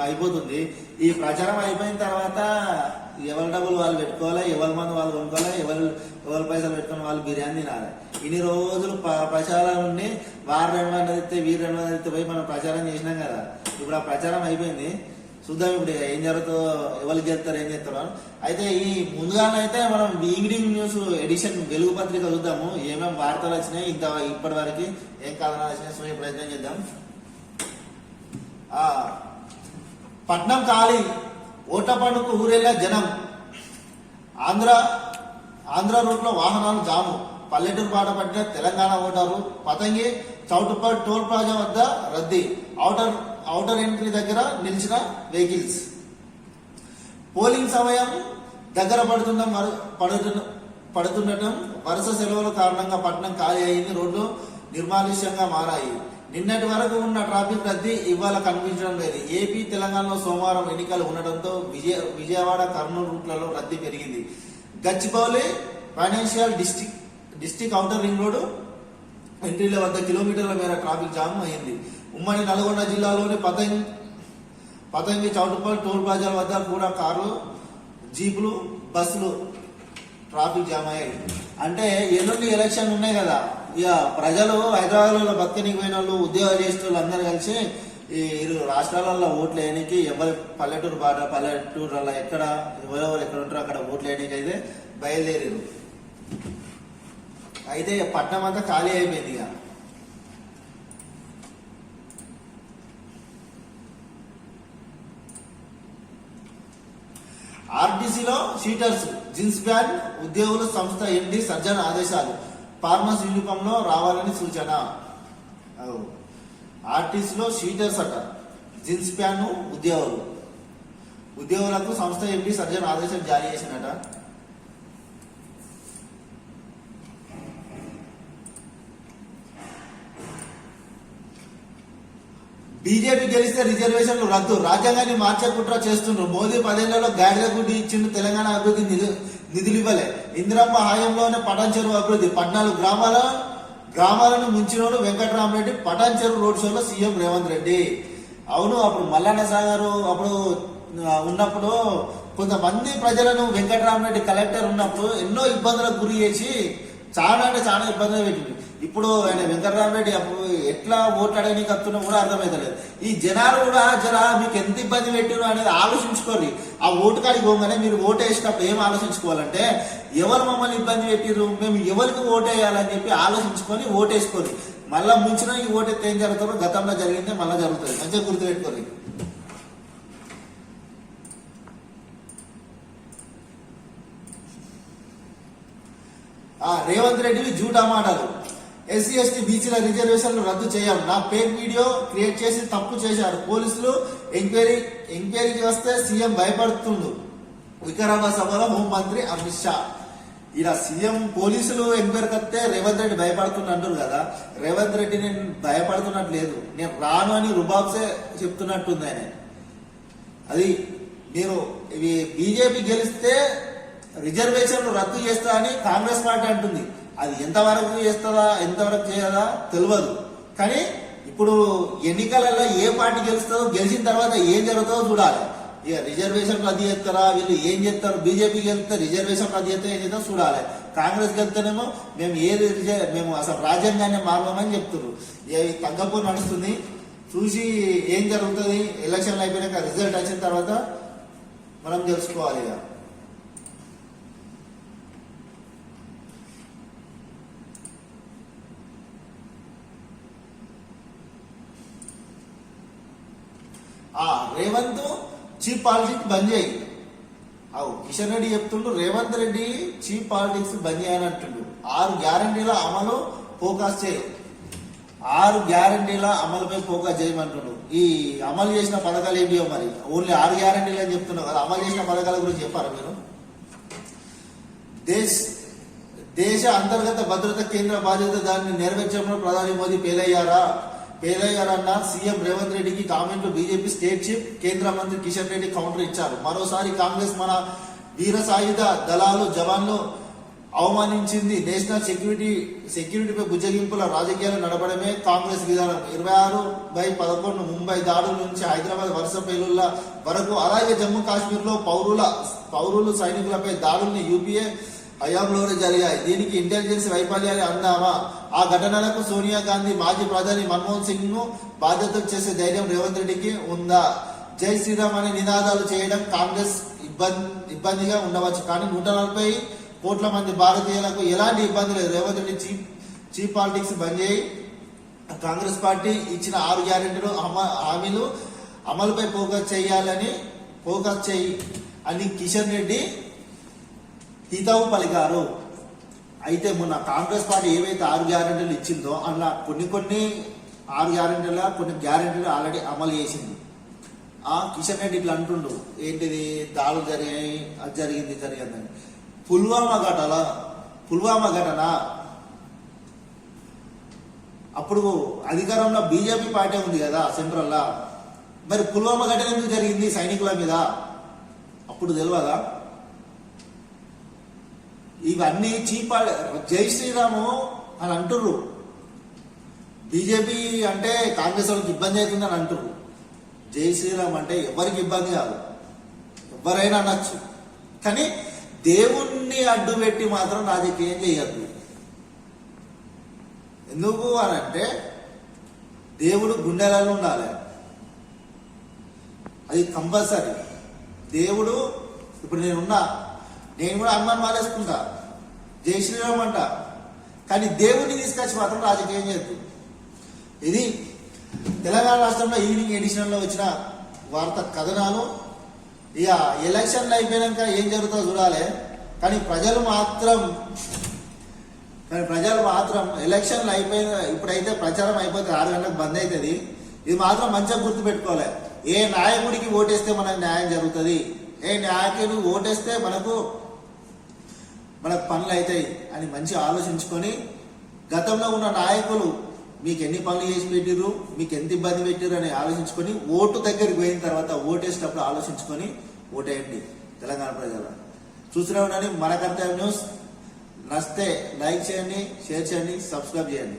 అయిపోతుంది. ఈ ప్రచారం అయిపోయిన తర్వాత ఎవరి డబ్బులు వాళ్ళు పెట్టుకోవాలి ఎవరి మంది వాళ్ళు కొనుక్కోవాలి ఎవరు ఎవరి పైసలు పెట్టుకుని వాళ్ళు బిర్యానీ తినాలి ఇన్ని రోజులు ప- ప్రచారం ఉండి వారు రెండు వందలు ఇస్తే వీరు రెండు వందలు ఇస్తే పోయి మనం ప్రచారం చేసినాం కదా. ఇప్పుడు ఆ ప్రచారం అయిపోయింది. చూద్దాం ఇప్పుడు ఏం జరుగుతుందో ఎవరికి చేస్తారు ఏం చేస్తారు అయితే ఈ ముందుగానైతే మనం ఈవినింగ్ న్యూస్ ఎడిషన్ వెలుగు పత్రిక చూద్దాము. ఏమేమి వార్తలు వచ్చినాయి ఇంత ఇప్పటి వరకు ఏం కథనాలు వచ్చినాయి చూసే ప్రయత్నం చేద్దాం. ఆ, పట్నం ఖాళీ ఓట పండుగ ఊరెళ్ళ జనం. ఆంధ్ర ఆంధ్ర రూట్లో వాహనాలు జాము. పల్లెటూరు బాట పట్టిన తెలంగాణ ఓటరు పతంగి చౌటుపల్లి టోల్ ప్లాజా వద్ద రద్దీ. అవుటర్ ఔటర్ ఎంట్రీ దగ్గర నిలిచిన వెహికల్స్. పోలింగ్ సమయం దగ్గర పడుతున్న మరు- పడుతున్న పడుతుండటం వరుస సెలవుల కారణంగా పట్టణం ఖాళీ అయింది. రోడ్లు నిర్మానుష్యంగా మారాయి. నిన్నటి వరకు ఉన్న ట్రాఫిక్ రద్దీ ఇవాళ కనిపించడం లేదు. ఏపీ తెలంగాణలో సోమవారం ఎన్నికలు ఉండటంతో విజయ విజయవాడ కర్నూలు రూట్లలో రద్దీ పెరిగింది. Gachibowli financial district district outer ring road ఎంట్రీల వద్ద కిలోమీటర్ల మేర ట్రాఫిక్ జామ్ అయింది. ఉమ్మడి నల్గొండ జిల్లాలోని పతంగ్ పతంగి చౌటుపల్ టోల్ ప్లాజాల వద్ద కూడా కార్లు జీపులు బస్సులు ట్రాఫిక్ జామ్ అయ్యాయి. అంటే ఎల్లుండి ఎలక్షన్ ఉన్నాయి కదా. ఇక ప్రజలు హైదరాబాద్లో బతకనికి పోయిన వాళ్ళు ఉద్యోగాలు చేసే వాళ్ళు అందరూ కలిసి ఈ ఇరు రాష్ట్రాలలో ఓట్లు వేయడానికి ఎవరి పల్లెటూరు బాట పల్లెటూరులో ఎక్కడ ఎవరెవరు ఎక్కడ ఉంటారో అక్కడ ఓట్లు వేయడానికి అయితే బయలుదేరారు అయితే పట్టణం అంతా ఖాళీ అయిపోయింది ఇక. ఆర్టీసీలో సీటర్స్ జీన్స్ ప్యాంట్ ఉద్యోగుల సంస్థ ఎండి సజ్జన ఆదేశాలు. ఫార్మర్స్ యూనిఫామ్లో రావాలని సూచన. ఆర్టీసీలో సీటర్స్ అట. జీన్స్ ప్యాంట్ ఉద్యోగులు. ఉద్యోగులకు సంస్థ ఎంపీ సర్జన్ ఆదేశం జారీ చేసినట బీజేపీ గెలిస్తే రిజర్వేషన్లు రద్దు. రాజ్యాంగాన్ని మార్చే కుట్ర చేస్తుండ్రు. మోదీ పదేళ్ళలో గాడిద గుడ్డి ఇచ్చిండు తెలంగాణ అభివృద్ధి నిధులు ఇవ్వలే. ఇందిరమ్మ హాయంలోనే పటాన్ చెరువు అభివృద్ధి. పద్నాలుగు గ్రామాల గ్రామాలను ముంచినోడు వెంకటరామరెడ్డి పటాన్ చెరువు రోడ్ షోలో సీఎం రేవంత్ రెడ్డి. అవును అప్పుడు మల్లన్న సాగర్ అప్పుడు ఉన్నప్పుడు కొంతమంది ప్రజలను వెంకటరామరెడ్డి కలెక్టర్ ఉన్నప్పుడు ఎన్నో ఇబ్బందులకు గురి చేసి చాలా అంటే చాలా ఇబ్బందులు పెట్టింది ఇప్పుడు ఆయన వెంకటరామరెడ్డి అప్పుడు ఎట్లా ఓట్లాడని వస్తున్నా కూడా అర్థమవుతలేదు ఈ జనాలు కూడా జర మీకు ఎంత ఇబ్బంది పెట్టిరు అనేది ఆలోచించుకోండి. ఆ ఓటు కాడికి పోగానే మీరు ఓటు వేసినప్పుడు ఏం ఆలోచించుకోవాలంటే ఎవరు మమ్మల్ని ఇబ్బంది పెట్టిరు మేము ఎవరికి ఓటు వేయాలని చెప్పి ఆలోచించుకొని ఓటు వేసుకోండి మళ్ళా ముంచిన ఈ ఓటు ఎత్తే ఏం జరుగుతుందో గతంలో జరిగిందే మళ్ళీ జరుగుతుంది. మంచిగా గుర్తుపెట్టుకోండి. రేవంత్ రెడ్డివి జూటా మాటలు. ఎస్సీ ఎస్టీ బీసీల రిజర్వేషన్లు రద్దు చేయం. నా పేక్ వీడియో క్రియేట్ చేసి తప్పు చేశారు. పోలీసులు ఎంక్వైరీ ఎంక్వైరీకి వస్తే సీఎం భయపడుతుండు. వికారాబాద్ సభలో హోంమంత్రి అమిత్ షా. ఇలా సీఎం పోలీసులు ఎంక్వైరీకి వస్తే రేవంత్ రెడ్డి భయపడుతున్నట్టు కదా. రేవంత్ రెడ్డి నేను భయపడుతున్నట్టు లేదు నేను రాను అని రుబాబ్సే చెప్తున్నట్టుంది ఆయన. అది మీరు ఇవి బీజేపీ గెలిస్తే రిజర్వేషన్లు రద్దు చేస్తా అని కాంగ్రెస్ పార్టీ అంటుంది. అది ఎంతవరకు చేస్తుందా ఎంతవరకు చేయదా తెలియదు. కానీ ఇప్పుడు ఎన్నికలలో ఏ పార్టీ గెలుస్తుందో గెలిచిన తర్వాత ఏం జరుగుతుందో చూడాలి. ఇక రిజర్వేషన్ రద్దు చేస్తారా వీళ్ళు ఏం చేస్తారు బీజేపీ గెలిస్తే రిజర్వేషన్ రద్దు చేస్తే ఏం చేస్తారో చూడాలి. కాంగ్రెస్ గెలిస్తేనేమో మేము ఏది రిజ- మేము అసలు రాజ్యాంగాన్ని మారమని చెప్తున్నారు ఇక తగ్గపూర్ నడుస్తుంది. చూసి ఏం జరుగుతుంది ఎలక్షన్లు అయిపోయినాక రిజల్ట్ వచ్చిన తర్వాత మనం తెలుసుకోవాలి ఇక. ఆ రేవంత్ చీప్ పాలిటిక్స్ బంద్ చేయి. అవు కిషన్ రెడ్డి చెప్తుండు రేవంత్ రెడ్డి చీప్ పాలిటిక్స్ బంద్ చేయని అంటుండు. ఆరు గ్యారంటీల అమలు ఫోకస్ చేయి. ఆరు గ్యారంటీల అమలుపై ఫోకస్ చేయమంటుండు. ఈ అమలు చేసిన పథకాలు ఏంటియో మరి? ఓన్లీ ఆరు గ్యారంటీలు అని చెప్తున్నావు కదా అమలు చేసిన పథకాల గురించి చెప్పారా మీరు? దేశ్ దేశ అంతర్గత భద్రత కేంద్ర బాధ్యత దాన్ని నెరవేర్చడంలో ప్రధాని మోదీ పేదయ్య పేలయ్యారన్న సీఎం రేవంత్ రెడ్డికి కామెంట్లు బీజేపీ స్టేట్ చీఫ్ కేంద్ర మంత్రి కిషన్ రెడ్డి కౌంటర్ ఇచ్చారు. మరోసారి కాంగ్రెస్ మన వీర సాయుధ దళాలు జవాన్లు అవమానించింది. నేషనల్ సెక్యూరిటీ సెక్యూరిటీపై బుజ్జగింపుల రాజకీయాలు నడపడమే కాంగ్రెస్ విధానం. ఇరవై ఆరు బై పదకొండు ముంబై దాడుల నుంచి హైదరాబాద్ వరుస పేలుళ్ళ వరకు అలాగే జమ్మూ కాశ్మీర్లో పౌరుల పౌరులు సైనికులపై దాడుల్ని యూపీఏ హయాంలోనే జరిగాయి. దీనికి ఇంటెలిజెన్స్ వైఫల్యాలు అందామా ఆ ఘటనలకు సోనియా గాంధీ మాజీ ప్రధాని మన్మోహన్ సింగ్ను బాధ్యతలు చేసే ధైర్యం రేవంత్ రెడ్డికి ఉందా? జై శ్రీరామ్ అనే నినాదాలు చేయడం కాంగ్రెస్ ఇబ్బంది ఇబ్బందిగా ఉండవచ్చు. కానీ నూట నలభై కోట్ల మంది భారతీయులకు ఎలాంటి ఇబ్బంది లేదు. Revanth Reddy cheap cheap politics బంద్ చేయి. కాంగ్రెస్ పార్టీ ఇచ్చిన ఆరు గ్యారెంటీలు అమ- హామీలు అమలుపై ఫోకస్ చేయాలని ఫోకస్ చేయి అని కిషన్ రెడ్డి హితవు పలికారు. అయితే మొన్న కాంగ్రెస్ పార్టీ ఏవైతే ఆరు గ్యారెంటీలు ఇచ్చిందో అలా కొన్ని కొన్ని ఆరు గ్యారెంటీల కొన్ని గ్యారెంటీలు ఆల్రెడీ అమలు చేసింది. ఆ కిషన్ రెడ్డి ఇట్లా అంటుండు ఏంటిది? దాడులు జరిగాయి అది జరిగింది జరిగిందని పుల్వామా ఘటన పుల్వామా ఘటన. అప్పుడు అధికారంలో బీజేపీ పార్టీ ఉంది కదా సెంట్రల్లో. మరి పుల్వామా ఘటన ఎందుకు జరిగింది సైనికుల మీద? అప్పుడు తెలియదా ఇవన్నీ చీపా జై శ్రీరాము అని అంటుర్రు. బీజేపీ అంటే కాంగ్రెస్ వాళ్ళకి ఇబ్బంది అవుతుందని అంటుర్రు. జై శ్రీరామ్ అంటే ఎవరికి ఇబ్బంది కాదు. ఎవరైనా అనొచ్చు. కానీ దేవుణ్ణి అడ్డు పెట్టి మాత్రం రాజకీయం చేయద్దు. ఎందుకు అని అంటే దేవుడు గుండెలలో ఉండాలి. అది కంపల్సరీ. దేవుడు ఇప్పుడు నేనున్నా. నేను కూడా హనుమాన్ మాలేసుకుంటా. జై శ్రీరామ్ అంట. కానీ దేవుడిని తీసుకొచ్చి మాత్రం రాజకీయం చేయొద్దు. ఇది తెలంగాణ రాష్ట్రంలో ఈవినింగ్ ఎడిషన్లో వచ్చిన వార్త కథనాలు. ఇక ఎలక్షన్లు అయిపోయాక ఏం జరుగుతుందో చూడాలి. కానీ ప్రజలు మాత్రం కానీ ప్రజలు మాత్రం ఎలక్షన్లు అయిపోయిన ఇప్పుడైతే ప్రచారం అయిపోతే ఆరు గంటలకు బంద్ అవుతుంది ఇది మాత్రం మంచిగా గుర్తుపెట్టుకోవాలి. ఏ నాయకుడికి ఓటేస్తే మనకు న్యాయం జరుగుతుంది? ఏ నాయకుడు ఓటేస్తే మనకు మనకు పనులు అవుతాయి అని మంచిగా ఆలోచించుకొని గతంలో ఉన్న నాయకులు మీకు ఎన్ని పనులు చేసి పెట్టిర్రు మీకు ఎంత ఇబ్బంది పెట్టిర్రు అని ఆలోచించుకొని ఓటు దగ్గరికి పోయిన తర్వాత ఓటేసేటప్పుడు ఆలోచించుకొని ఓటేయండి తెలంగాణ ప్రజల. చూస్తూనే ఉండండి మన కర్తవ్య న్యూస్. నస్తే లైక్ చేయండి షేర్ చేయండి సబ్స్క్రైబ్ చేయండి.